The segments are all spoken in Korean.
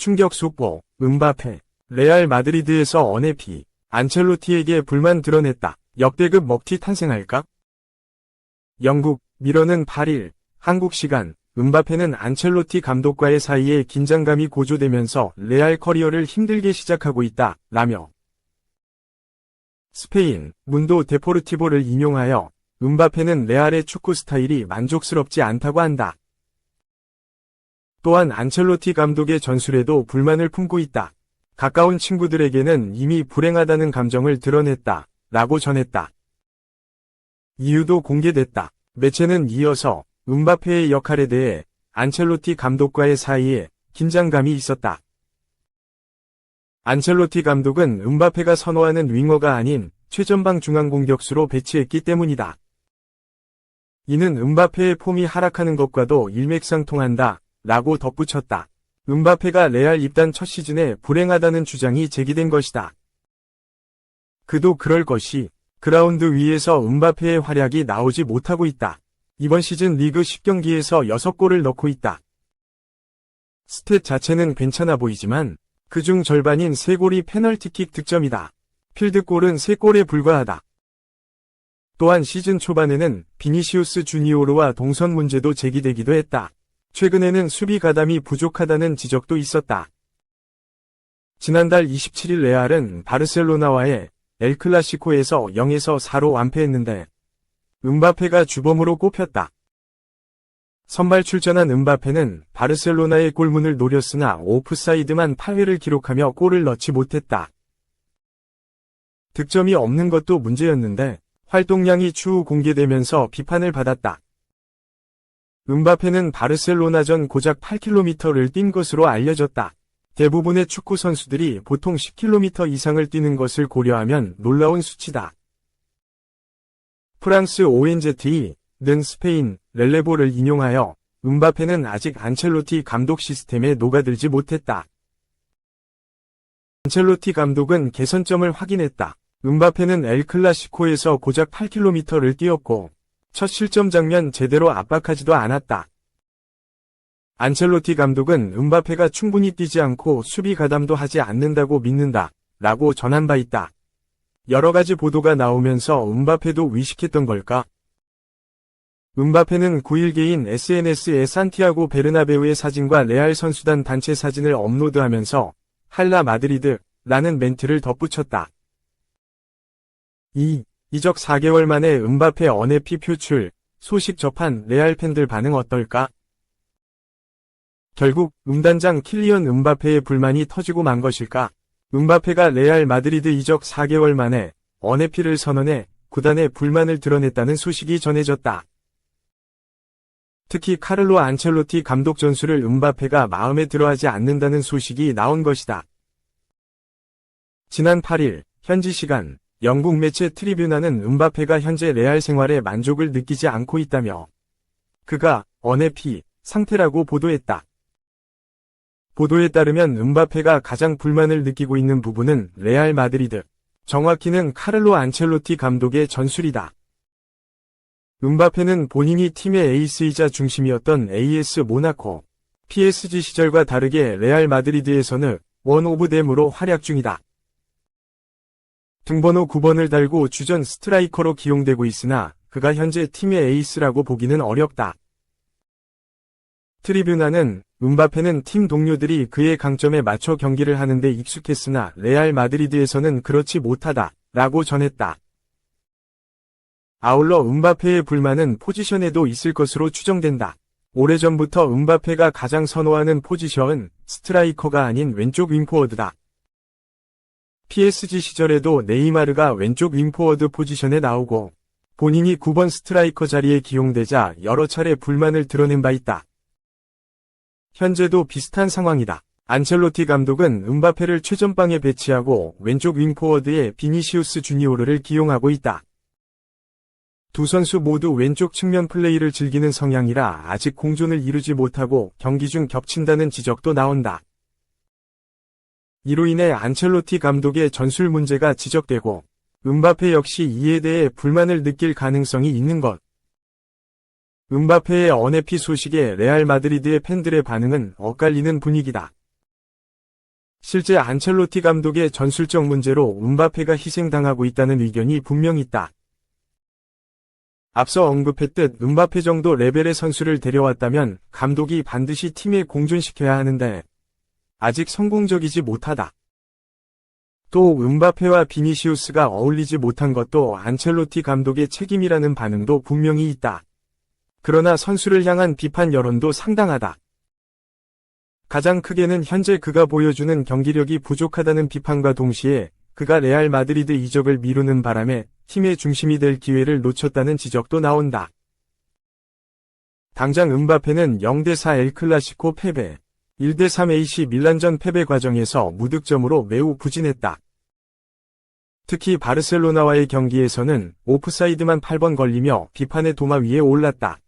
충격 속보, 음바페, 레알 마드리드에서 어네피, 안첼로티에게 불만 드러냈다. 역대급 먹튀 탄생할까? 영국, 미러는 8일, 한국 시간, 음바페는 안첼로티 감독과의 사이에 긴장감이 고조되면서 레알 커리어를 힘들게 시작하고 있다, 라며 스페인, 문도 데포르티보를 인용하여 음바페는 레알의 축구 스타일이 만족스럽지 않다고 한다. 또한 안첼로티 감독의 전술에도 불만을 품고 있다. 가까운 친구들에게는 이미 불행하다는 감정을 드러냈다. 라고 전했다. 이유도 공개됐다. 매체는 이어서 음바페의 역할에 대해 안첼로티 감독과의 사이에 긴장감이 있었다. 안첼로티 감독은 음바페가 선호하는 윙어가 아닌 최전방 중앙 공격수로 배치했기 때문이다. 이는 음바페의 폼이 하락하는 것과도 일맥상통한다. 라고 덧붙였다. 음바페가 레알 입단 첫 시즌에 불행하다는 주장이 제기된 것이다. 그도 그럴 것이 그라운드 위에서 음바페의 활약이 나오지 못하고 있다. 이번 시즌 리그 10경기에서 6골을 넣고 있다. 스탯 자체는 괜찮아 보이지만 그중 절반인 3골이 페널티킥 득점이다. 필드골은 3골에 불과하다. 또한 시즌 초반에는 비니시우스 주니오르와 동선 문제도 제기되기도 했다. 최근에는 수비 가담이 부족하다는 지적도 있었다. 지난달 27일 레알은 바르셀로나와의 엘클라시코에서 0에서 4로 완패했는데 음바페가 주범으로 꼽혔다. 선발 출전한 음바페는 바르셀로나의 골문을 노렸으나 오프사이드만 8회를 기록하며 골을 넣지 못했다. 득점이 없는 것도 문제였는데 활동량이 추후 공개되면서 비판을 받았다. 음바페는 바르셀로나전 고작 8km를 뛴 것으로 알려졌다. 대부분의 축구 선수들이 보통 10km 이상을 뛰는 것을 고려하면 놀라운 수치다. 프랑스 ONZ는 스페인 렐레보를 인용하여 음바페는 아직 안첼로티 감독 시스템에 녹아들지 못했다. 안첼로티 감독은 개선점을 확인했다. 음바페는 엘 클라시코에서 고작 8km를 뛰었고 첫 실점 장면 제대로 압박하지도 않았다. 안첼로티 감독은 음바페가 충분히 뛰지 않고 수비 가담도 하지 않는다고 믿는다. 라고 전한 바 있다. 여러 가지 보도가 나오면서 음바페도 위식했던 걸까? 음바페는 9일 개인 SNS에 산티아고 베르나베우의 사진과 레알 선수단 단체 사진을 업로드하면서 할라 마드리드 라는 멘트를 덧붙였다. 2. 이적 4개월 만에 음바페 언해피 표출, 소식 접한 레알 팬들 반응 어떨까? 결국 음단장 킬리언 음바페의 불만이 터지고 만 것일까? 음바페가 레알 마드리드 이적 4개월 만에 언해피를 선언해 구단의 불만을 드러냈다는 소식이 전해졌다. 특히 카를로 안첼로티 감독 전술을 음바페가 마음에 들어하지 않는다는 소식이 나온 것이다. 지난 8일 현지 시간 영국 매체 트리뷰나는 음바페가 현재 레알 생활에 만족을 느끼지 않고 있다며 그가 언해피 상태라고 보도했다. 보도에 따르면 음바페가 가장 불만을 느끼고 있는 부분은 레알 마드리드, 정확히는 카를로 안첼로티 감독의 전술이다. 음바페는 본인이 팀의 에이스이자 중심이었던 AS 모나코, PSG 시절과 다르게 레알 마드리드에서는 원 오브 댐으로 활약 중이다. 등번호 9번을 달고 주전 스트라이커로 기용되고 있으나 그가 현재 팀의 에이스라고 보기는 어렵다. 트리뷰나는 음바페는 팀 동료들이 그의 강점에 맞춰 경기를 하는데 익숙했으나 레알 마드리드에서는 그렇지 못하다 라고 전했다. 아울러 음바페의 불만은 포지션에도 있을 것으로 추정된다. 오래전부터 음바페가 가장 선호하는 포지션은 스트라이커가 아닌 왼쪽 윙포워드다. PSG 시절에도 네이마르가 왼쪽 윙포워드 포지션에 나오고 본인이 9번 스트라이커 자리에 기용되자 여러 차례 불만을 드러낸 바 있다. 현재도 비슷한 상황이다. 안첼로티 감독은 음바페를 최전방에 배치하고 왼쪽 윙포워드에 비니시우스 주니오르를 기용하고 있다. 두 선수 모두 왼쪽 측면 플레이를 즐기는 성향이라 아직 공존을 이루지 못하고 경기 중 겹친다는 지적도 나온다. 이로 인해 안첼로티 감독의 전술 문제가 지적되고 음바페 역시 이에 대해 불만을 느낄 가능성이 있는 것. 음바페의 언해피 소식에 레알 마드리드의 팬들의 반응은 엇갈리는 분위기다. 실제 안첼로티 감독의 전술적 문제로 음바페가 희생당하고 있다는 의견이 분명 있다. 앞서 언급했듯 음바페 정도 레벨의 선수를 데려왔다면 감독이 반드시 팀에 공존시켜야 하는데 아직 성공적이지 못하다. 또 음바페와 비니시우스가 어울리지 못한 것도 안첼로티 감독의 책임이라는 반응도 분명히 있다. 그러나 선수를 향한 비판 여론도 상당하다. 가장 크게는 현재 그가 보여주는 경기력이 부족하다는 비판과 동시에 그가 레알 마드리드 이적을 미루는 바람에 팀의 중심이 될 기회를 놓쳤다는 지적도 나온다. 당장 음바페는 0대4 엘클라시코 패배, 1대3 AC 밀란전 패배 과정에서 무득점으로 매우 부진했다. 특히 바르셀로나와의 경기에서는 오프사이드만 8번 걸리며 비판의 도마 위에 올랐다.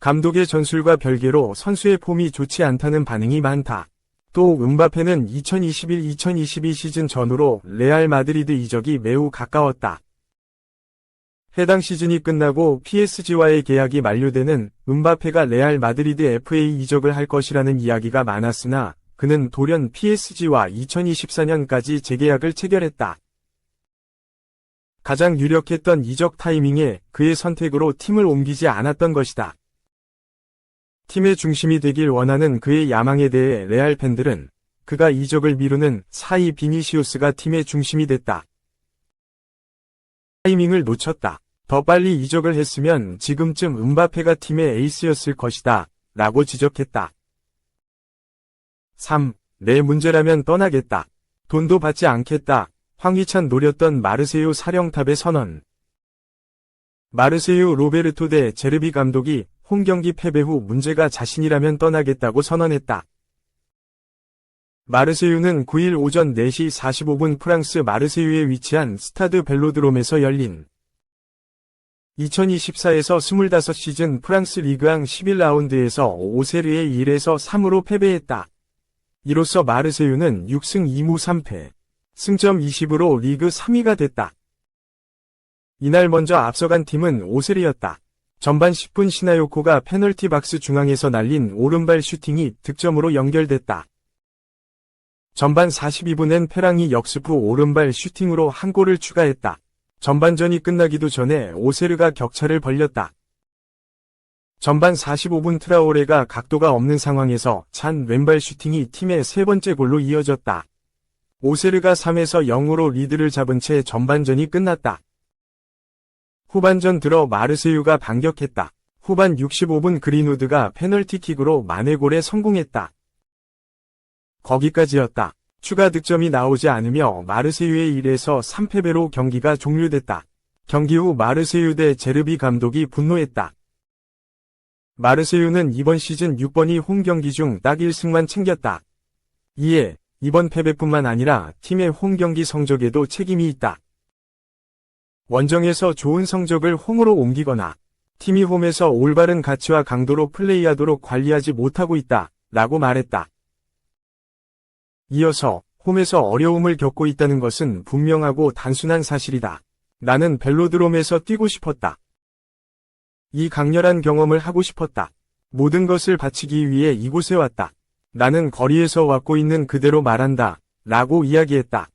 감독의 전술과 별개로 선수의 폼이 좋지 않다는 반응이 많다. 또 음바페는 2021-2022 시즌 전후로 레알 마드리드 이적이 매우 가까웠다. 해당 시즌이 끝나고 PSG와의 계약이 만료되는 음바페가 레알 마드리드 FA 이적을 할 것이라는 이야기가 많았으나 그는 돌연 PSG와 2024년까지 재계약을 체결했다. 가장 유력했던 이적 타이밍에 그의 선택으로 팀을 옮기지 않았던 것이다. 팀의 중심이 되길 원하는 그의 야망에 대해 레알 팬들은 그가 이적을 미루는 사이 비니시우스가 팀의 중심이 됐다. 타이밍을 놓쳤다. 더 빨리 이적을 했으면 지금쯤 음바페가 팀의 에이스였을 것이다. 라고 지적했다. 3. 내 문제라면 떠나겠다. 돈도 받지 않겠다. 황희찬 노렸던 마르세유 사령탑의 선언. 마르세유 로베르토 대 제르비 감독이 홈 경기 패배 후 문제가 자신이라면 떠나겠다고 선언했다. 마르세유는 9일 오전 4시 45분 프랑스 마르세유에 위치한 스타드 벨로드롬에서 열린 2024에서 25시즌 프랑스 리그앙 11라운드에서 오세르에 1에서 3으로 패배했다. 이로써 마르세유는 6승 2무 3패, 승점 20으로 리그 3위가 됐다. 이날 먼저 앞서간 팀은 오세르였다. 전반 10분 시나요코가 페널티 박스 중앙에서 날린 오른발 슈팅이 득점으로 연결됐다. 전반 42분엔 페랑이 역습 후 오른발 슈팅으로 한 골을 추가했다. 전반전이 끝나기도 전에 오세르가 격차를 벌렸다. 전반 45분 트라오레가 각도가 없는 상황에서 찬 왼발 슈팅이 팀의 세 번째 골로 이어졌다. 오세르가 3에서 0으로 리드를 잡은 채 전반전이 끝났다. 후반전 들어 마르세유가 반격했다. 후반 65분 그린우드가 페널티킥으로 만회골에 성공했다. 거기까지였다. 추가 득점이 나오지 않으며 마르세유의 1에서 3패배로 경기가 종료됐다. 경기 후 마르세유 대 제르비 감독이 분노했다. 마르세유는 이번 시즌 6번이 홈 경기 중 딱 1승만 챙겼다. 이에 이번 패배뿐만 아니라 팀의 홈 경기 성적에도 책임이 있다. 원정에서 좋은 성적을 홈으로 옮기거나 팀이 홈에서 올바른 가치와 강도로 플레이하도록 관리하지 못하고 있다. 라고 말했다. 이어서 홈에서 어려움을 겪고 있다는 것은 분명하고 단순한 사실이다. 나는 벨로드롬에서 뛰고 싶었다. 이 강렬한 경험을 하고 싶었다. 모든 것을 바치기 위해 이곳에 왔다. 나는 거리에서 왔고 있는 그대로 말한다. 라고 이야기했다.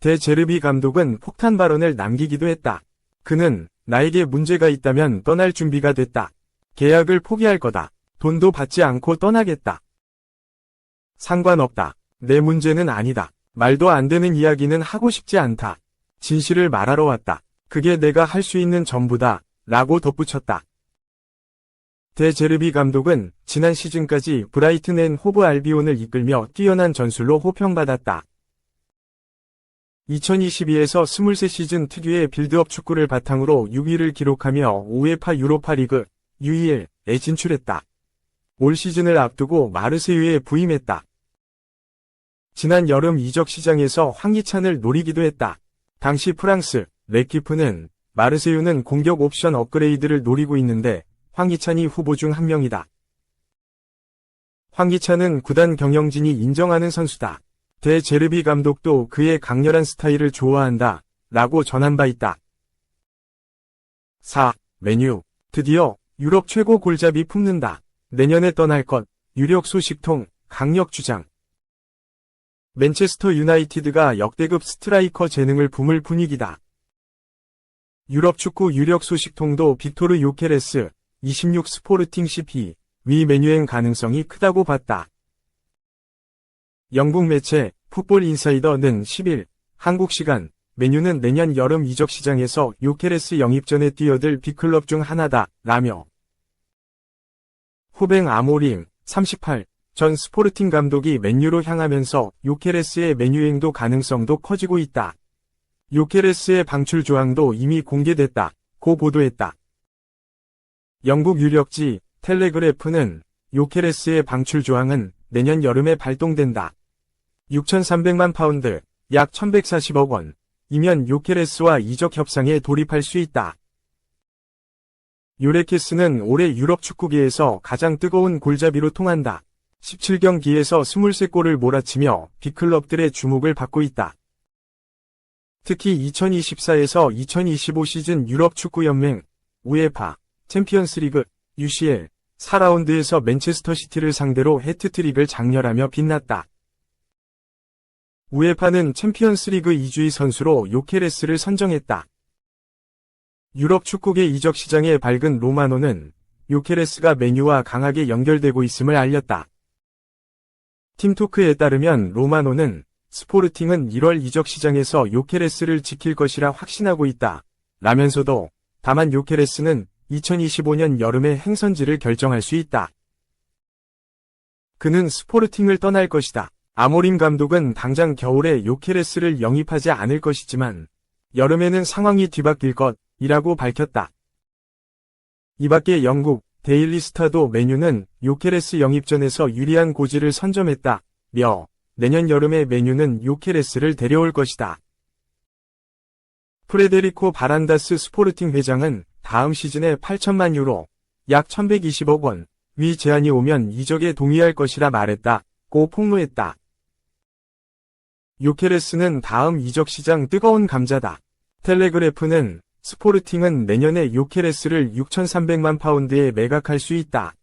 대제르비 감독은 폭탄 발언을 남기기도 했다. 그는 나에게 문제가 있다면 떠날 준비가 됐다. 계약을 포기할 거다. 돈도 받지 않고 떠나겠다. 상관없다. 내 문제는 아니다. 말도 안 되는 이야기는 하고 싶지 않다. 진실을 말하러 왔다. 그게 내가 할 수 있는 전부다. 라고 덧붙였다. 대제르비 감독은 지난 시즌까지 브라이튼 앤 호브 알비온을 이끌며 뛰어난 전술로 호평받았다. 2022에서 23시즌 특유의 빌드업 축구를 바탕으로 6위를 기록하며 우에파 유로파 리그 UEL에 진출했다. 올 시즌을 앞두고 마르세유에 부임했다. 지난 여름 이적 시장에서 황희찬을 노리기도 했다. 당시 프랑스 레키프는 마르세유는 공격 옵션 업그레이드를 노리고 있는데 황희찬이 후보 중 한 명이다. 황희찬은 구단 경영진이 인정하는 선수다. 대 제르비 감독도 그의 강렬한 스타일을 좋아한다. 라고 전한 바 있다. 4. 메뉴. 드디어 유럽 최고 골잡이 품는다. 내년에 떠날 것. 유력 소식통. 강력 주장. 맨체스터 유나이티드가 역대급 스트라이커 재능을 붐을 분위기다. 유럽 축구 유력 소식통도 빅토르 요케레스 26 스포르팅 CP 위 메뉴행 가능성이 크다고 봤다. 영국 매체 풋볼 인사이더는 10일 한국 시간 메뉴는 내년 여름 이적 시장에서 요케레스 영입 전에 뛰어들 빅클럽 중 하나다 라며 후뱅 아모림 38 전 스포르팅 감독이 맨유로 향하면서 요케레스의 맨유행도 가능성도 커지고 있다. 요케레스의 방출 조항도 이미 공개됐다. 고 보도했다. 영국 유력지 텔레그래프는 요케레스의 방출 조항은 내년 여름에 발동된다. 6,300만 파운드, 약 1,140억 원, 이면 요케레스와 이적 협상에 돌입할 수 있다. 요레케스는 올해 유럽 축구계에서 가장 뜨거운 골잡이로 통한다. 17경기에서 23골을 몰아치며 빅클럽들의 주목을 받고 있다. 특히 2024에서 2025 시즌 유럽 축구연맹, 우에파, 챔피언스리그, UCL, 4라운드에서 맨체스터 시티를 상대로 해트트릭을 장렬하며 빛났다. 우에파는 챔피언스리그 2주의 선수로 요케레스를 선정했다. 유럽 축구계 이적 시장의 밝은 로마노는 요케레스가 메뉴와 강하게 연결되고 있음을 알렸다. 팀토크에 따르면 로마노는 스포르팅은 1월 이적 시장에서 요케레스를 지킬 것이라 확신하고 있다. 라면서도 다만 요케레스는 2025년 여름에 행선지를 결정할 수 있다. 그는 스포르팅을 떠날 것이다. 아모림 감독은 당장 겨울에 요케레스를 영입하지 않을 것이지만 여름에는 상황이 뒤바뀔 것이라고 밝혔다. 이 밖에 영국 데일리 스타도 메뉴는 요케레스 영입전에서 유리한 고지를 선점했다. 며 내년 여름에 메뉴는 요케레스를 데려올 것이다. 프레데리코 바란다스 스포르팅 회장은 다음 시즌에 8천만 유로, 약 1120억 원, 위 제안이 오면 이적에 동의할 것이라 말했다. 고 폭로했다. 요케레스는 다음 이적 시장 뜨거운 감자다. 텔레그래프는 스포르팅은 내년에 요케레스를 6,300만 파운드에 매각할 수 있다.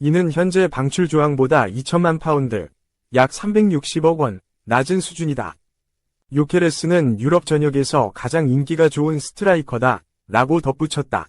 이는 현재 방출 조항보다 2천만 파운드, 약 360억 원, 낮은 수준이다. 요케레스는 유럽 전역에서 가장 인기가 좋은 스트라이커다, 라고 덧붙였다.